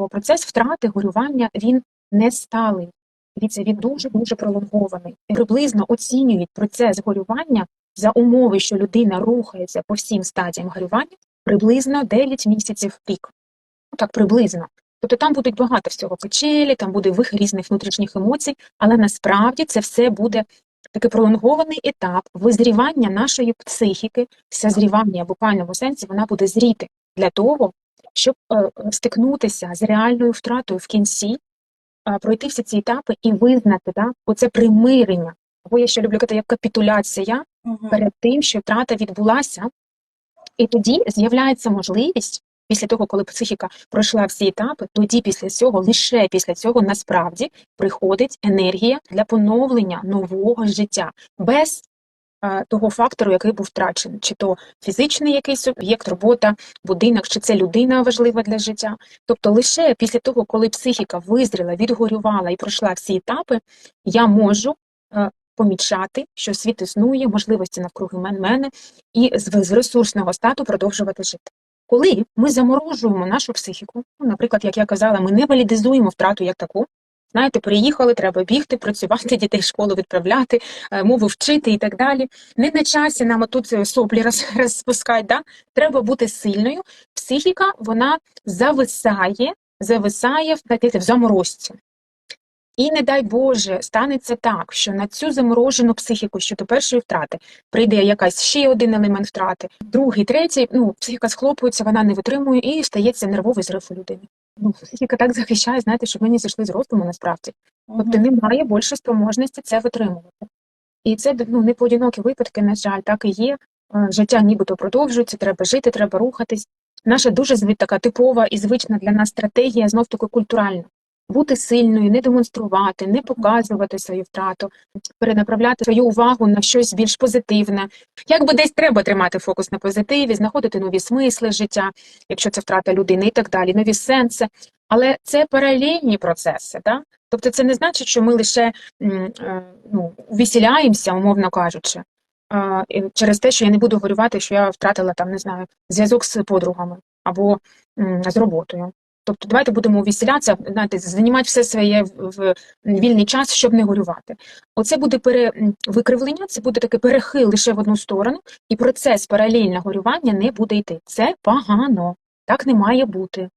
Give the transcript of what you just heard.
бо процес втрати горювання він не сталий. Дивіться, він дуже дуже пролонгований. Приблизно оцінюють процес горювання за умови, що людина рухається по всім стадіям горювання, приблизно 9 місяців рік. Ну так, приблизно. Тобто там будуть багато всього печелі, там буде вихід різних внутрішніх емоцій, але насправді це все буде такий пролонгований етап визрівання нашої психіки, созрівання в буквальному сенсі, вона буде зріти для того, щоб е, стикнутися з реальною втратою в кінці, е, пройти всі ці етапи і визнати да, оце примирення. Або я ще люблю казати як капітуляція перед тим, що втрата відбулася, і тоді з'являється можливість. Після того, коли психіка пройшла всі етапи, тоді після цього, лише після цього, насправді приходить енергія для поновлення нового життя без того фактору, який був втрачений, чи то фізичний якийсь об'єкт, робота, будинок, чи це людина важлива для життя. Тобто, лише після того, коли психіка визріла, відгорювала і пройшла всі етапи, я можу е, помічати, що світ існує, можливості навкруги мене, і з, ресурсного стату продовжувати жити. Коли ми заморожуємо нашу психіку, ну, наприклад, як я казала, ми не валідизуємо втрату як таку. Знаєте, приїхали, треба бігти, працювати, дітей в школу відправляти, е, мову вчити і так далі. Не на часі нам тут соплі роз, розпускати. Да? Треба бути сильною. Психіка вона зависає, зависає в, в заморозці. І не дай Боже, станеться так, що на цю заморожену психіку щодо першої втрати прийде якась ще один елемент втрати, другий, третій. Ну, психіка схлопується, вона не витримує і стається нервовий зрив у людини. Ну, психіка так захищає, знаєте, щоб ми не зійшли з розуму насправді. Тобто немає більше спроможності це витримувати. І це ну, не поодинокі випадки, на жаль, так і є. Е, Життя нібито продовжується, треба жити, треба рухатись. Наша дуже така типова і звична для нас стратегія знов таки культуральна. Бути сильною, не демонструвати, не показувати свою втрату, перенаправляти свою увагу на щось більш позитивне. Якби десь треба тримати фокус на позитиві, знаходити нові смисли життя, якщо це втрата людини і так далі, нові сенси. Але це паралельні процеси. Да? Тобто це не значить, що ми лише е, ну, висіляємося, умовно кажучи, через те, що я не буду горювати, що я втратила там, не знаю, зв'язок з подругами або з роботою. Тобто давайте будемо увіселятися, знаєте, займати все своє в вільний час, щоб не горювати. Оце буде перевикривлення, це буде таке перехил лише в одну сторону, і процес паралельного горювання не буде йти. Це погано, так не має бути.